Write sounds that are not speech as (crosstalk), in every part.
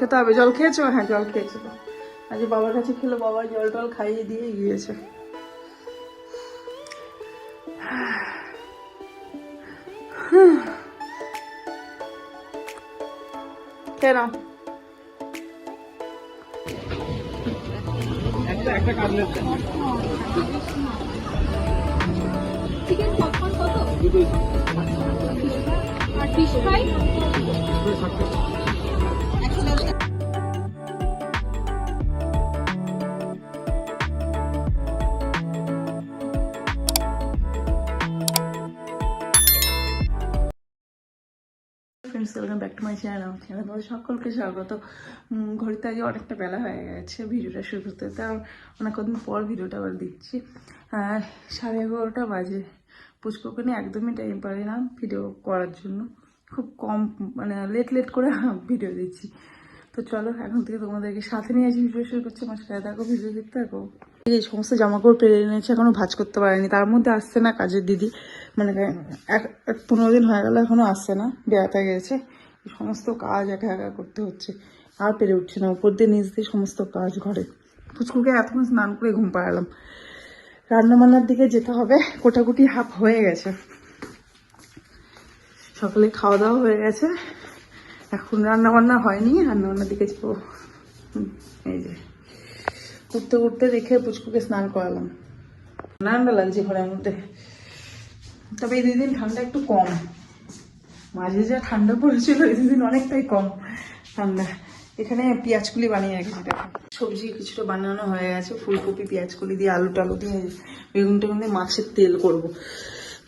খেতে হবে। জল খেয়েছো? হ্যাঁ জল খেয়েছো তো। আজ বাবার কাছে খেলো বাবা জল টল খাইয়ে দিয়ে গিয়েছে। কেন চিকেন পপকর্ন কত? আর ফিশ ফ্রাই মাই চ্যানেল তোমাদের সকলকে স্বাগত। ঘড়িতে আজ অনেকটা বেলা হয়ে গেছে, ভিডিওটা শুরু করতে। আর অনেক কদিন পর ভিডিওটা আবার দিচ্ছি। আর সাড়ে এগারোটা বাজে। পুষ্পকে নিয়ে একদমই টাইম পারি না ভিডিও করার জন্য। খুব কম মানে লেট লেট করে ভিডিও দিচ্ছি। তো চলো, এখন থেকে তোমাদেরকে সাথে নিয়ে আসি ভিডিও শুরু করছি। আমার সাথে থাকো ভিডিও দেখতে থাকো। এই সমস্ত জামা কাপড় পেরে এনেছে, এখনও ভাজ করতে পারেনি। তার মধ্যে আসছে না কাজের দিদি। মানে এক, পনেরো দিন হয়ে গেল, এখনও আসছে না, বেড়াতে গেছে। সমস্ত কাজ একা একা করতে হচ্ছে, আর পেরে উঠছে না। উপর দিয়ে নিচ দিয়ে সমস্ত কাজ ঘরে। পুচকুকে এতক্ষণ স্নান করে ঘুম পাড়ালাম। রান্না বান্নার দিকে যেতে হবে। কোটাকুটি হাফ হয়ে গেছে। সকালে খাওয়া দাওয়া হয়ে গেছে। এখন রান্না বান্না হয়নি। রান্না বান্নার দিকে যাব। এই যে। উঠতে উঠতে দেখে পুচকুকে স্নান করালাম। ঠান্ডা লাগছে ঘরের মধ্যে। তবে এই দুদিন ঠান্ডা একটু কম। মাঝে যা ঠান্ডা পড়েছিল এই দুদিন অনেকটাই কম। ঠান্ডা। এখানে পেঁয়াজকুলি বানিয়ে রেখেছি দেখো সবজি কিছুটা বানানো হয়ে গেছে। ফুলকপি, পেঁয়াজকুলি দিয়ে আলু টালু দিয়ে বেগুন টেগুন দিয়ে মাছের তেল করব।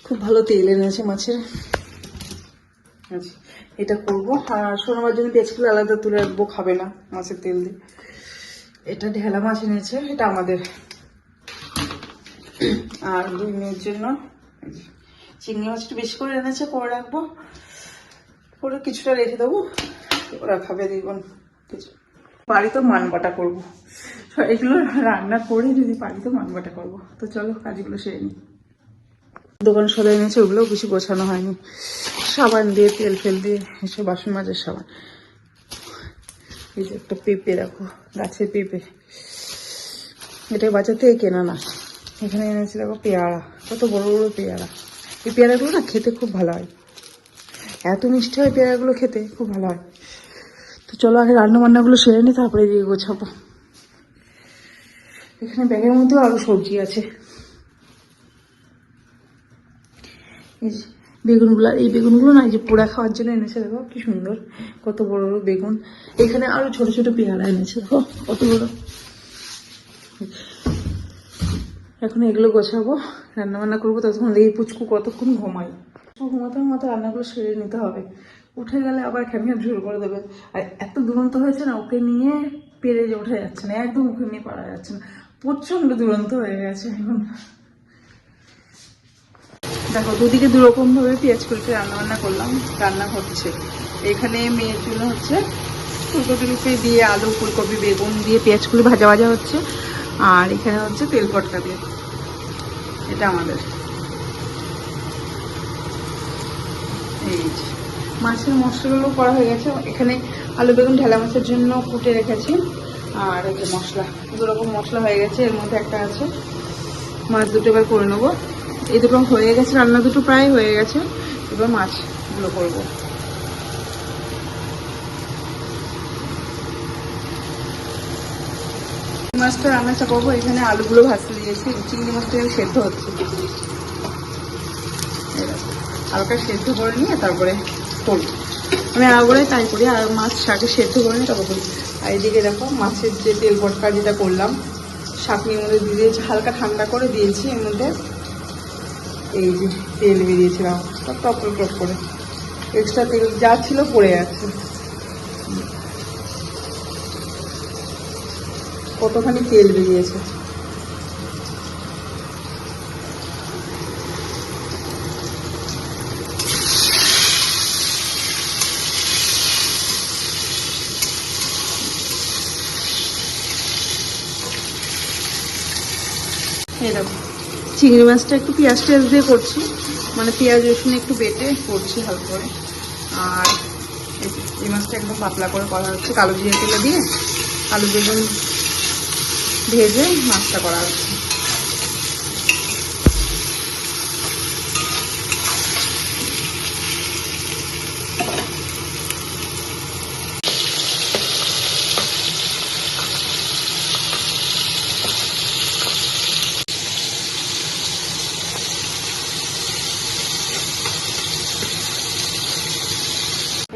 খুব ভালো তেল এনেছে মাছের। আচ্ছা এটা করব। আর শোনাবার জন্য পেঁয়াজগুলো আলাদা তুলে রাখব, খাবে না মাছের তেল দিয়ে। এটা ঢেলা মাছ এনেছে, এটা আমাদের। আর দুই মেয়ের জন্য। চিংড়ি মাছটা বেশি করে এনেছে করে রাখব। করে কিছুটা রেখে দেবো। ওরা খাবে দেখুন কিছু। মান বাটা করব। এগুলো রান্না করে যদি পারি তো মান বাটা করব। তো চলো, কাজগুলো সেরে নিই। দোকান সবাই এনেছে, ওগুলোও কিছু গোছানো হয়নি। সাবান দিয়ে, তেল ফেল দিয়ে, এসব বাসন মাজার সাবান। এই যে একটা পেঁপে রাখো গাছের পেঁপে। এটা থেকে কেনা না। এখানে এনেছি দেখো পেয়ারা, কত বড় বড় পেয়ারা। এই পেয়ারাগুলো না খেতে খুব ভালো হয়। এত মিষ্টি হয় পেয়ারাগুলো খেতে, খুব ভালো হয়। তো চলো আগে রান্না বান্নাগুলো সেরে নিই তারপরে দিয়ে গোছাবো। এখানে ব্যাগের মধ্যেও আরও সবজি আছে। বেগুনগুলো, এই বেগুনগুলো না, এই যে পোড়া খাওয়ার জন্য এনেছে, দেখো, কি সুন্দর, কত বড় বড় বেগুন। এখানে আরও ছোট ছোট পেয়ারা এনেছে, দেখো, কত বড়। এখন এগুলো গোছাবো রান্না বান্না করব, ততক্ষণ এই পুচকু কতক্ষণ ঘুমাই ঘুমাতে ঘুমাতে রান্নাগুলো সেরে নিতে হবে। উঠে গেলে আবার খেমিয়া ঝুল করে দেবে। আর এত দুরন্ত হয়েছে না, ওকে নিয়ে পেরে যে ওঠা যাচ্ছে না, একদম ওকে নিয়ে পারা যাচ্ছে না। প্রচণ্ড দুরন্ত হয়ে গেছে এখন। দেখো, দুদিকে দুরকম ভাবে পেঁয়াজ কুলকে রান্না বান্না করলাম, রান্না হচ্ছে। এখানে মেয়ের জন্য হচ্ছে ফুলকপি টুপি দিয়ে আলু, ফুলকপি, বেগুন দিয়ে পেঁয়াজ কুলি ভাজা ভাজা হচ্ছে। আর এখানে হচ্ছে তেল কটকা দিয়ে। এটা আমাদের। মাছের মশলাগুলো করা হয়ে গেছে। এখানে আলু বেগুন ঢেলা মাছের জন্য কুটে রেখেছি। আর এই যে মশলা দু রকম মশলা হয়ে গেছে। এর মধ্যে একটা আছে, মাছ দুটো এবার করে নেব। এই দুটো হয়ে গেছে, রান্না দুটো প্রায় হয়ে গেছে। এবার মাছগুলো করব। মাছটা রান্নাটা করব। এখানে আলুগুলো ভাজতে দিয়েছি। চিংড়ি মাছটা সেদ্ধ হচ্ছে। হালকা সেদ্ধ করে নিয়ে তারপরে করব আমি আগে তাই করি আর মাছ আগে সেদ্ধ করে নিয়ে তারপর করি আর এদিকে দেখো মাছের যে তেল ভটকা যেটা করলাম, শাকনির মধ্যে দিয়ে দিয়েছি, হালকা ঠান্ডা করে দিয়েছি, এর মধ্যে এই যে তেল বেরিয়েছিলাম, সব টপ টপ করে। এক্সট্রা তেল যা ছিল পড়ে যাচ্ছে কতখানি তেল বেরিয়েছে? এরকম চিংড়ি মাছটা একটু পেঁয়াজ টেয়াজ দিয়ে করছি। মানে পেঁয়াজ, রসুন একটু বেটে করছি হালকা করে। আর এই মাছটা একদম পাতলা করে করা হচ্ছে। কালো জিরে তেলে দিয়ে কালো বেগুন ভেজে মাছটা করা হচ্ছে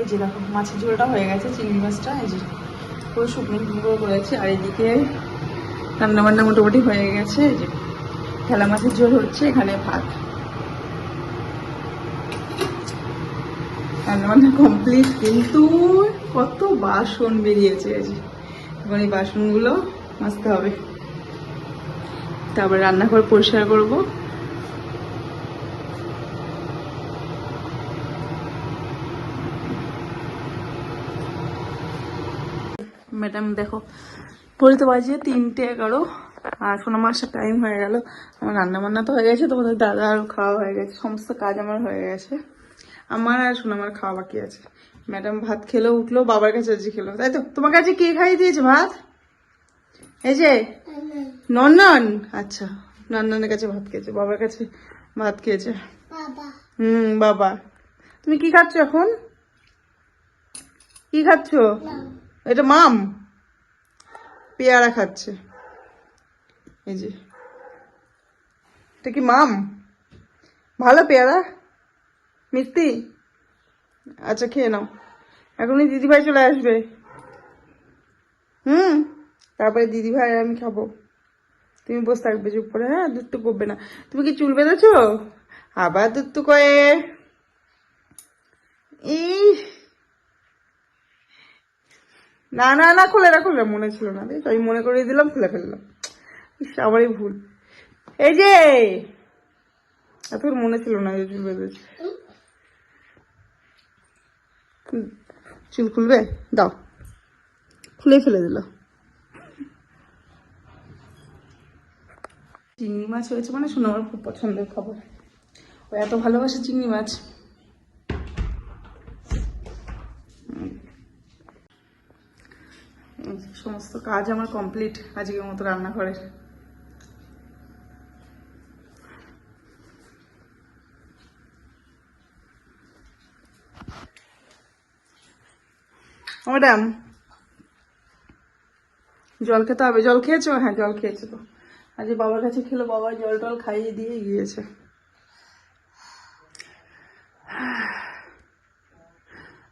এই যে দেখো মাছের ঝোলটা হয়ে গেছে, চিংড়ি মাছটা, এই যে পুরো শুকনো শুকনো করেছে, আর এদিকে রান্না বান্না মোটামুটি হয়ে গেছে, এই যে খেলা মাছের ঝোল হচ্ছে, এখানে ভাত। রান্না বান্না কমপ্লিট কিন্তু কত বাসন বেরিয়েছে, এই এখন এই বাসনগুলো মাজতে হবে। তারপরে রান্নাঘর পরিষ্কার করব। ম্যাডাম দেখো। পরে তো বাজে তিনটে এগারো। আর আমার মাসের টাইম হয়ে গেল। আমার রান্না বান্না তো হয়ে গেছে তোমাদের দাদা আর খাওয়া হয়ে গেছে। সমস্ত কাজ আমার হয়ে গেছে। আমার আর সোনামার খাওয়া বাকি আছে। ম্যাডাম ভাত খেলো উঠল বাবার কাছে আজকে খেলো। তাই তো? তোমার কাছে কে খাইয়ে দিয়েছে ভাত? এই যে? নন্দন? আচ্ছা নন্দনের কাছে ভাত খেয়েছে বাবার কাছে ভাত খেয়েছে। হুম বাবা। তুমি কি খাচ্ছ এখন? কি খাচ্ছ? এটা মাম। পেয়ারা খাচ্ছে। এই যে। এটা কি মাম? ভালো পেয়ারা? মিষ্টি? আচ্ছা খেয়ে নাও। এখনই দিদিভাই চলে আসবে। হুম? তারপরে দিদিভাই আমি খাব। তুমি বসে থাকবে চুপ করে। হ্যাঁ দুধ তো করবে না। তুমি কি চুল বেঁধেছো? আবার দুধ তো কয়ে এই না না না, খুলে না খুলে মনে ছিল না, দেখ, আমি মনে করিয়ে দিলাম, খুলে ফেললাম। আমারই ভুল। এই যে! এত মনে ছিল না যে চুল বেঁধেছে। চুল খুলবে? দাও। খুলে ফেলে দিল। চিংড়ি মাছ হয়েছে মানে শুনে আমার খুব পছন্দের খাবার। ও এত ভালোবাসে চিংড়ি মাছ এই যে সমস্ত কাজ আমার কমপ্লিট আজকের মতো রান্নাঘরের। ম্যাডাম, জল খেতে হবে। জল খেয়েছো? হ্যাঁ জল খেয়েছো তো। আজ বাবার কাছে খেলো, বাবা জল টল খাইয়ে দিয়ে গিয়েছে।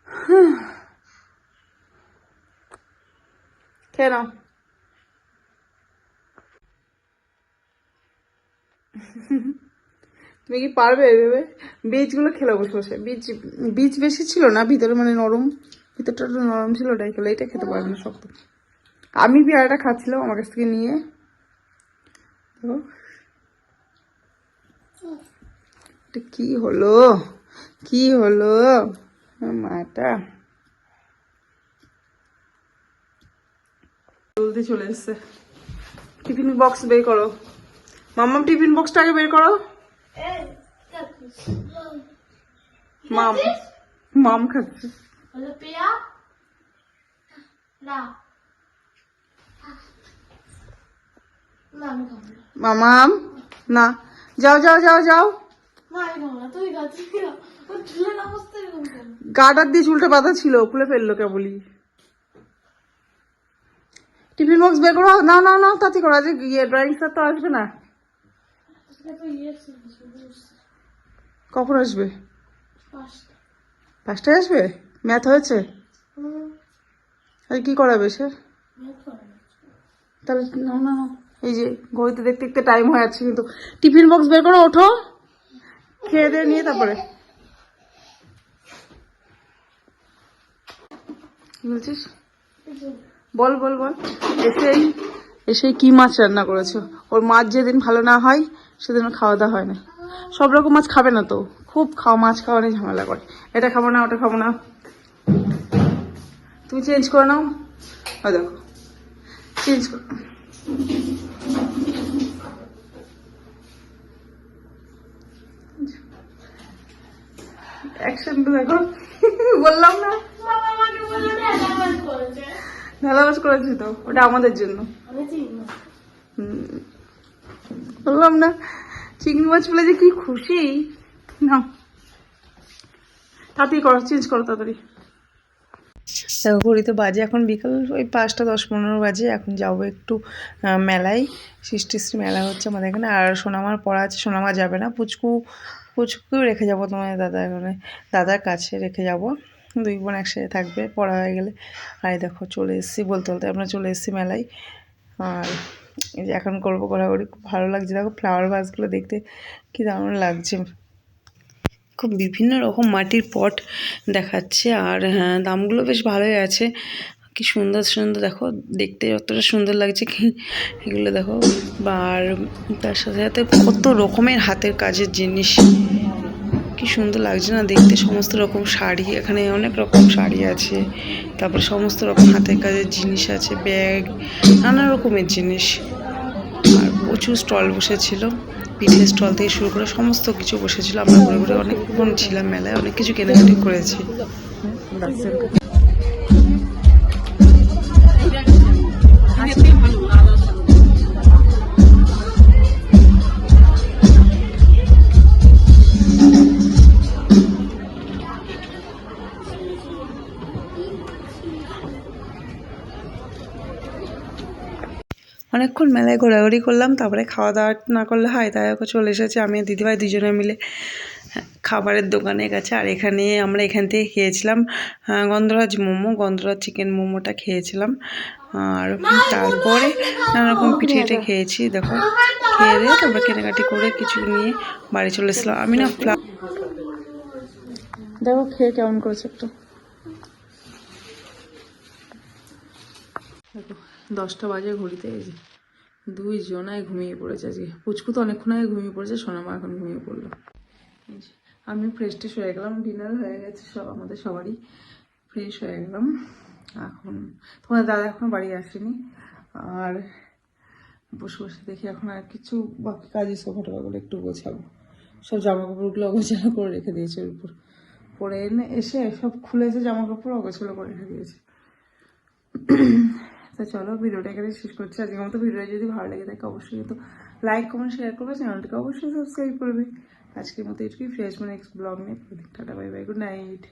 (sighs) খেয়ে তুমি কি পারবে ভেবে বীজগুলো খেলে বসে বসে বীজ বীজ বেশি ছিল না, ভিতরে মানে নরম, ভিতরটা একটু নরম ছিল ওটাই খেলে। এটা খেতে পারবে না শক্ত। আমি পেয়ারাটা খাচ্ছিলাম আমার কাছ থেকে নিয়ে। কি হলো? কি হলো? মাটা। জলদি চলে এসছে। টিফিন বক্স বের করো। মাম্মাম টিফিন বক্সটা আগে বের করো। মাম মাম খাচ্ছে। মামাম না যাও যাও যাও যাও। গাটার দিয়ে চুলটা বাঁধা ছিল খুলে ফেলল কেবলই। টিফিন বক্স বের করো। না না না তাতে করো। আজ ইয়ে ড্রয়িং স্যার তো আসবে না। আজকে ইয়ে কখন আসবে? পাঁচটায় আসবে? ম্যাথ হয়েছে? আর কি করাবে সে। তাহলে না না এই যে ঘড়িতে দেখতে দেখতে টাইম হয়ে যাচ্ছে কিন্তু টিফিন বক্স বের করো ওঠো। খেয়ে দিয়ে নিয়ে তারপরে। কি বলছিস বল বল বল। এসেই এসেই কি মাছ রান্না করেছ? ওর মাছ যেদিন ভালো না হয়, সেদিন খাওয়া দাওয়া হয় না। সব রকম মাছ খাবে না তো? খুব খাওয়া মাছ খাওয়া নিয়ে ঝামেলা করে। এটা খাব না, ওটা খাব না। তুমি চেঞ্জ করে নাও। ও দেখো। চেঞ্জ কর। অ্যাকশনটা দেখো বললাম না। অ্যালাউন্স করেছে তো ওটা আমাদের জন্য। বললাম না চিংড়ি মাছ পেলে যে কি খুশি? না। তাড়াতাড়ি করো চেঞ্জ করো তাড়াতাড়ি। দেখো ঘড়িতে বাজে এখন বিকাল ওই পাঁচটা দশ পনেরো বাজে এখন যাব একটু মেলায়। সৃষ্টি শ্রী মেলা হচ্ছে আমাদের এখানে আর সোনামার পড়া আছে সোনামা যাবে না পুচকু পুচকুকেও রেখে যাব তোমার দাদা এখানে দাদার কাছে রেখে যাব। দুই বোন একসাথে থাকবে, পড়া হয়ে গেলে। আর দেখো, চলে এসেছি বলতে বলতে আমরা চলে এসেছি মেলায়। আর এই যে এখন করব ঘোরাঘুরি, খুব ভালো লাগছে। দেখো ফ্লাওয়ার ভাসগুলো দেখতে কী দারুণ লাগছে। খুব বিভিন্ন রকম মাটির পট দেখাচ্ছে। আর হ্যাঁ দামগুলো বেশ ভালোই আছে। কি সুন্দর সুন্দর। দেখো, দেখতে যতটা সুন্দর লাগছে কি এগুলো দেখো। আর তার সাথে সাথে কত রকমের হাতের কাজের জিনিস। কি সুন্দর লাগছে না দেখতে। সমস্ত রকম শাড়ি, এখানে অনেক রকম শাড়ি আছে। তারপরে সমস্ত রকম হাতের কাজের জিনিস আছে, ব্যাগ, নানা রকমের জিনিস। আর প্রচুর স্টল বসেছিল, পিঠের স্টল থেকে শুরু করে সমস্ত কিছু বসেছিল। আমরা ঘুরে ঘুরে অনেকক্ষণ ছিলাম মেলায়, অনেক কিছু কেনাকাটি করেছি। অনেকক্ষণ মেলায় ঘোরাঘুরি করলাম তারপরে খাওয়া দাওয়া না করলে হয় তাই ওকে চলে এসেছে আমি আর দিদিভাই দুজনে মিলে হ্যাঁ, খাবারের দোকানে গেছে আর এখানে আমরা এখান থেকে খেয়েছিলাম গন্ধরাজ মোমো গন্ধরাজ চিকেন মোমোটা খেয়েছিলাম আর তারপরে নানা রকম পিঠে টিঠে খেয়েছি দেখো খেয়ে দিয়ে তারপরে কেনাকাটি করে কিছু নিয়ে বাড়ি চলে এসলাম আমি না দেখো খেয়ে কেমন করেছে একটু দেখো দশটা বাজে ঘড়িতে যে। দুই জনায় ঘুমিয়ে পড়েছে আজকে। পুচকু তো অনেকক্ষণ আগে ঘুমিয়ে পড়েছে, সোনামা এখন ঘুমিয়ে পড়ল। আমি ফ্রেশ ট্রেশ হয়ে গেলাম ডিনার হয়ে গেছে সব, আমাদের সবারই ফ্রেশ হয়ে গেলাম। এখন তোমার দাদা এখন বাড়ি আসেনি, আর বসে বসে দেখি এখন আর কিছু বাকি কাজের সোফা টোফাগুলো একটু গোছাবো। সব জামা কাপড়গুলো অগোছালো করে রেখে দিয়েছে ওর উপর। পরে এনে এসে সব খুলেছে জামা কাপড় অগোছালো করে রেখে দিয়েছে। তো চলো ভিডিওটা এখানে শেষ করছি। আজকের মতো ভিডিওটা যদি ভালো লাগে থাকে, অবশ্যই কিন্তু লাইক কমেন্ট শেয়ার করবে। চ্যানেলটিকে অবশ্যই সাবস্ক্রাইব করবে। আজকের মতো এটুকুই। ফ্রেশ মানে নেক্সট ব্লগ নিয়ে। Tata bye bye good night